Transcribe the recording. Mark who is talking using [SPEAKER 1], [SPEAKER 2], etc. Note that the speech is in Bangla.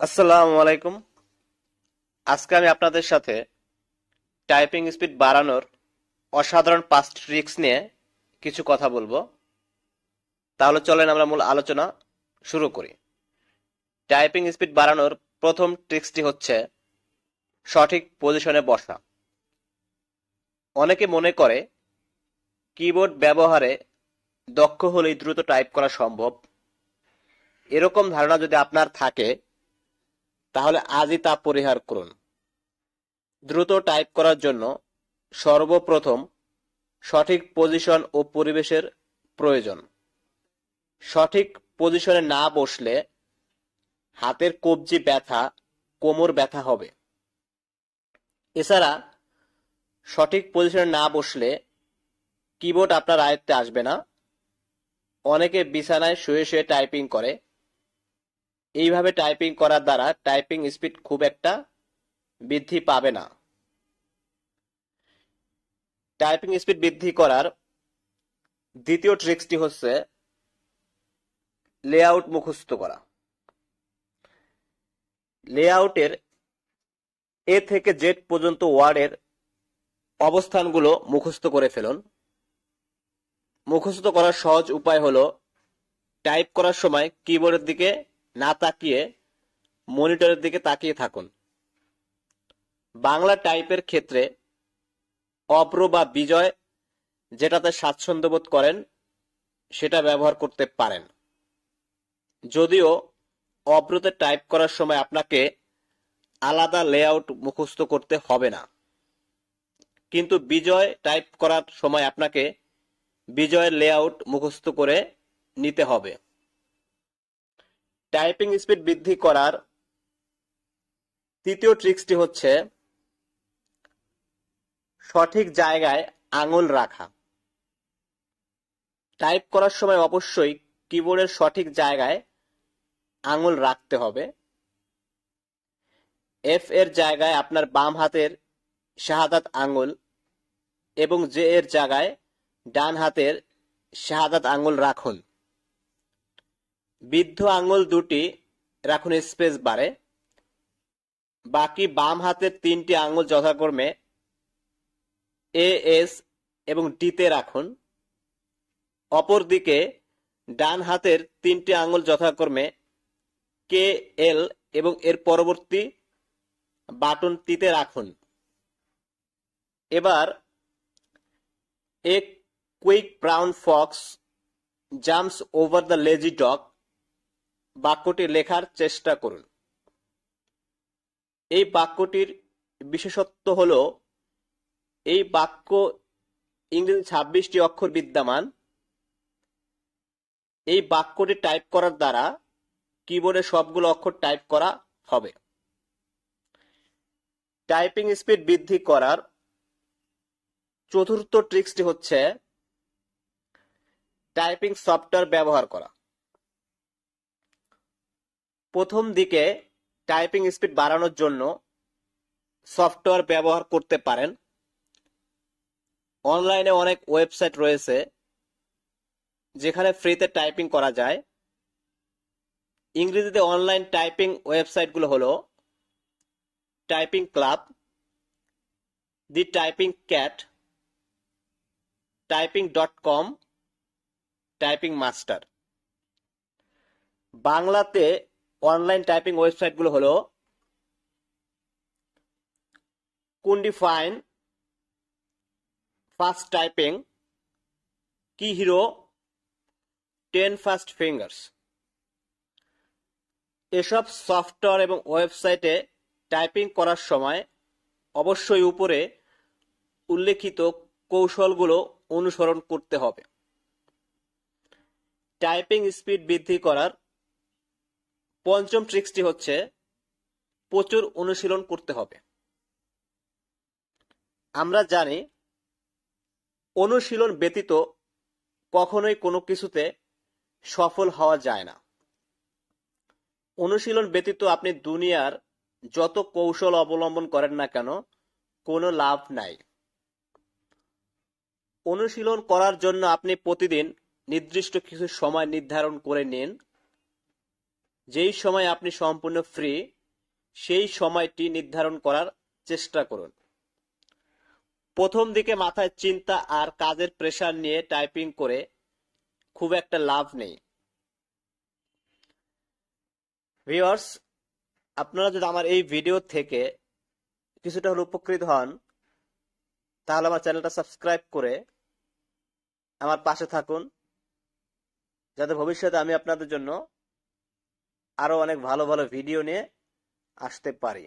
[SPEAKER 1] আসসালামু আলাইকুম। আজকে আমি আপনাদের সাথে টাইপিং স্পিড বাড়ানোর অসাধারণ পাঁচটি ট্রিক্স নিয়ে কিছু কথা বলব। তাহলে চলেন আমরা মূল আলোচনা শুরু করি। টাইপিং স্পিড বাড়ানোর প্রথম ট্রিক্সটি হচ্ছে সঠিক পজিশনে বসা। অনেকে মনে করে কিবোর্ড ব্যবহারে দক্ষ হলেই দ্রুত টাইপ করা সম্ভব। এরকম ধারণা যদি আপনার থাকে তাহলে আজই তা পরিহার করুন। দ্রুত টাইপ করার জন্য সর্বপ্রথম সঠিক পজিশন ও পরিবেশের প্রয়োজন। সঠিক পজিশনে না বসলে হাতের কবজি ব্যথা, কোমর ব্যথা হবে। এছাড়া সঠিক পজিশনে না বসলে কিবোর্ড আপনার আয়ত্তে আসবে না। অনেকে বিছানায় শুয়ে শুয়ে টাইপিং করে। এইভাবে টাইপিং করার দ্বারা টাইপিং স্পিড খুব একটা বৃদ্ধি পাবে না। টাইপিং স্পিড বৃদ্ধি করার দ্বিতীয় ট্রিক্সটি হচ্ছে লেআউট মুখস্থ করা। লেআউটের এ থেকে জেড পর্যন্ত ওয়ার্ডের অবস্থানগুলো মুখস্থ করে ফেলুন। মুখস্থ করার সহজ উপায় হলো টাইপ করার সময় কিবোর্ডের দিকে না তাকিয়ে মনিটরের দিকে তাকিয়ে থাকুন। বাংলা টাইপের ক্ষেত্রে অপ্র বা বিজয় যেটাতে স্বাচ্ছন্দ্য বোধ করেন, সেটা ব্যবহার করতে পারেন। যদিও অপ্রতে টাইপ করার সময় আপনাকে আলাদা লেআউট মুখস্থ করতে হবে না। কিন্তু বিজয় টাইপ করার সময় আপনাকে বিজয়ের লেআউট মুখস্থ করে নিতে হবে। টাইপিং স্পিড বৃদ্ধি করার তৃতীয় ট্রিক্সটি হচ্ছে সঠিক জায়গায় আঙুল রাখা। টাইপ করার সময় অবশ্যই কিবোর্ডের সঠিক জায়গায় আঙুল রাখতে হবে। এফ এর জায়গায় আপনার বাম হাতের শাহাদাত আঙুল এবং জে এর জায়গায় ডান হাতের শাহাদাত আঙুল রাখুন। বৃদ্ধ আঙুল দুটি, রাখুন স্পেস বারে। বাকি বাম হাতের তিনটি আঙুল যথাক্রমে এ এস এবং ডিতে রাখুন। অপরদিকে ডান হাতের তিনটি আঙুল যথাক্রমে কে এল এবং এর পরবর্তী বাটন টিতে রাখুন। এবার a quick brown fox jumps over the lazy dog বাক্যটি লেখার চেষ্টা করুন। এই বাক্যটির বিশেষত্ব হল, এই বাক্য ইংরেজি ছাব্বিশটি অক্ষর বিদ্যমান। এই বাক্যটি টাইপ করার দ্বারা কিবোর্ডে সবগুলো অক্ষর টাইপ করা হবে। টাইপিং স্পিড বৃদ্ধি করার চতুর্থ ট্রিক্সটি হচ্ছে, টাইপিং সফটওয়্যার ব্যবহার করা। প্রথম দিকে টাইপিং স্পিড বাড়ানোর জন্য সফটওয়্যার ব্যবহার করতে পারেন। অনলাইনে অনেক ওয়েবসাইট রয়েছে, যেখানে ফ্রিতে টাইপিং করা যায়। ইংরেজিতে অনলাইন টাইপিং ওয়েবসাইটগুলো হলো typing club the typing cat typing dot com typing master বাংলাতে অনলাইন টাইপিং ওয়েবসাইটগুলো হলো কুন্ডিফাইন fast typing key hero ten fast fingers এসব সফটওয়্যার এবং ওয়েবসাইটে টাইপিং করার সময় অবশ্যই উপরে উল্লেখিত কৌশলগুলো অনুসরণ করতে হবে। টাইপিং স্পিড বৃদ্ধি করার পঞ্চম ট্রিক্সটি হচ্ছে প্রচুর অনুশীলন করতে হবে। আমরা জানি অনুশীলন ব্যতীত কখনোই কোনো কিছুতে সফল হওয়া যায় না। অনুশীলন ব্যতীত আপনি দুনিয়ার যত কৌশল অবলম্বন করেন না কেন, কোনো লাভ নাই। অনুশীলন করার জন্য আপনি প্রতিদিন নির্দিষ্ট কিছু সময় নির্ধারণ করে নিন। যেই সময় আপনি সম্পূর্ণ ফ্রি সেই সময়টি নির্ধারণ করার চেষ্টা করুন। প্রথম দিকে মাথায় চিন্তা আর কাজের প্রেশার নিয়ে টাইপিং করে খুব একটা লাভ নেই। ভিউয়ার্স আপনারা যদি আমার এই ভিডিও থেকে কিছুটা হলে উপকৃত হন, তাহলে আমার চ্যানেলটা সাবস্ক্রাইব করে আমার পাশে থাকুন। যাতে ভবিষ্যতে আমি আপনাদের জন্য আরও অনেক ভালো ভালো ভিডিও নিয়ে আসতে পারি।